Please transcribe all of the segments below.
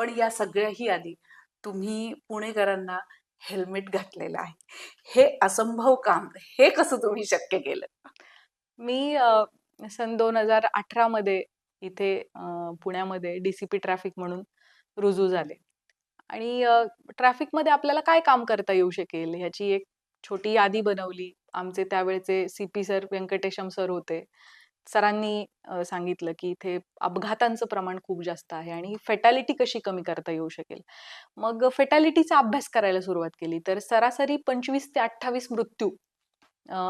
पण या सगळ्याही आधी तुम्ही पुणेकरांना हेल्मेट घातलेलं आहे. हे असंभव काम हे कसं तुम्ही शक्य केलं? मी सन दोन हजार अठरा मध्ये इथे पुण्यामध्ये डीसीपी ट्रॅफिक म्हणून रुजू झाले. आणि ट्रॅफिकमध्ये आपल्याला काय काम करता येऊ शकेल? ह्याची एक छोटी यादी बनवली. आमचे त्यावेळचे C P sir Venkatesham sir होते. सरांनी सांगितलं की इथे अपघातांचं प्रमाण खूप जास्त आहे आणि फेटॅलिटी कशी कमी करता येऊ शकेल. मग फेटॅलिटीचा अभ्यास करायला सुरुवात केली तर सरासरी पंचवीस ते अठ्ठावीस मृत्यू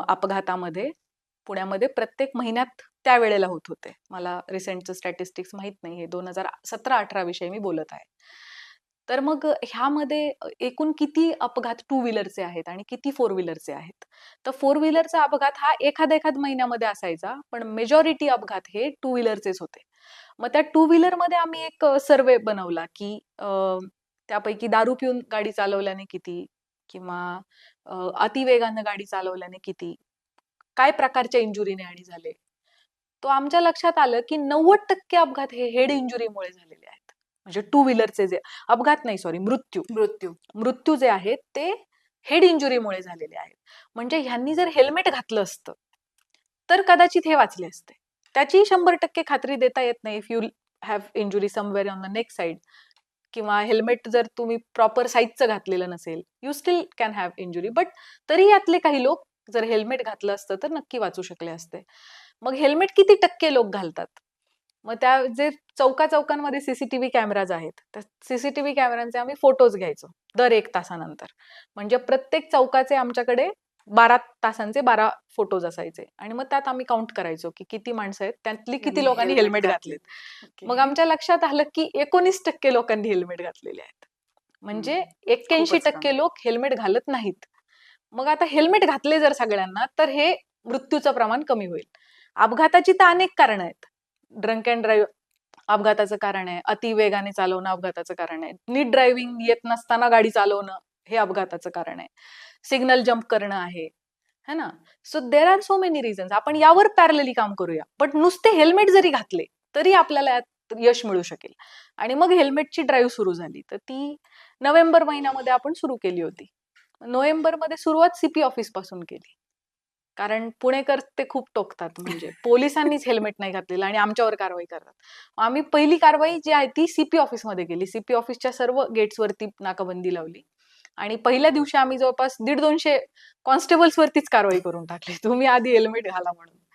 अपघातामध्ये पुण्यामध्ये प्रत्येक महिन्यात त्यावेळेला होत होते. मला रिसेंटचं स्टॅटिस्टिक्स माहीत नाही हे दोन हजार सतरा अठरा विषयी मी बोलत आहे. तर मग ह्यामध्ये एकूण किती अपघात टू व्हीलरचे आहेत आणि किती फोर व्हीलरचे आहेत? तर फोर व्हीलरचा अपघात हा एखाद एखाद महिन्यामध्ये असायचा पण मेजॉरिटी अपघात हे टू व्हीलरचेच होते. मग त्या टू व्हीलरमध्ये आम्ही एक सर्वे बनवला की त्यापैकी दारू पिऊन गाडी चालवल्याने किती किंवा अतिवेगानं गाडी चालवल्याने किती? काय प्रकारच्या इंजुरीने आणि झाले? तो आमच्या लक्षात आलं की नव्वद टक्के अपघात हे हेड इंजुरीमुळे झालेले म्हणजे टू व्हीलरचे जे अपघात नाही सॉरी मृत्यू. मृत्यू. मृत्यू जे आहेत ते हेड इंजुरीमुळे झालेले आहेत. म्हणजे ह्यांनी जर हेल्मेट घातलं असतं तर कदाचित हे वाचले असते. त्याची शंभर टक्के खात्री देता येत नाही if you have injury somewhere on the next side किंवा हेल्मेट जर तुम्ही प्रॉपर साईजचं घातलेलं नसेल you still can have injury but तरी यातले काही लोक जर हेल्मेट घातलं असतं तर नक्की वाचू शकले असते. मग हेल्मेट किती टक्के लोक घालतात? मग त्या जे चौका चौकांमध्ये सीसीटीव्ही कॅमेराज आहेत त्या सीसीटीव्ही कॅमेऱ्यांचे आम्ही फोटोज घ्यायचो दर एक तासानंतर. म्हणजे प्रत्येक चौकाचे आमच्याकडे बारा तासांचे बारा फोटोज असायचे. आणि मग त्यात आम्ही काउंट करायचो की किती माणसं आहेत त्यातली किती लोकांनी हेल्मेट घातलेत. मग आमच्या लक्षात आलं की एकोणीस टक्के लोकांनी हेल्मेट घातलेले आहेत. म्हणजे. एक्क्याऐंशी. टक्के लोक हेल्मेट घालत नाहीत. मग आता हेल्मेट घातले जर सगळ्यांना तर हे मृत्यूचं प्रमाण कमी होईल. अपघाताची तर अनेक कारण आहेत. ड्रंक अँड ड्राईव्ह अपघाताचं कारण आहे अति वेगाने चालवणं अपघाताचं कारण आहे. नीट ड्रायव्हिंग येत नसताना गाडी चालवणं हे अपघाताचं कारण आहे. सिग्नल जम्प करणं आहे है ना? So there are so many reasons आपण यावर पॅरलली काम करूया. पण नुसते हेल्मेट जरी घातले तरी आपल्याला यात यश मिळू शकेल. आणि मग हेल्मेटची ड्राईव्ह सुरू झाली. तर ती नोव्हेंबर महिन्यामध्ये आपण सुरू केली होती. नोव्हेंबरमध्ये सुरुवात सीपी ऑफिसपासून केली. कारण पुणेकर ते खूप टोकतात. म्हणजे पोलिसांनीच हेल्मेट नाही घातलेलं आणि आमच्यावर कारवाई करतात. आम्ही पहिली कारवाई जी आहे ती सीपी ऑफिसमध्ये केली. सीपी ऑफिसच्या सर्व गेट्सवरती नाकाबंदी लावली. आणि पहिल्या दिवशी आम्ही जवळपास दीड दोनशे कॉन्स्टेबल्सवरतीच कारवाई करून टाकली. तुम्ही आधी हेल्मेट घाला म्हणून.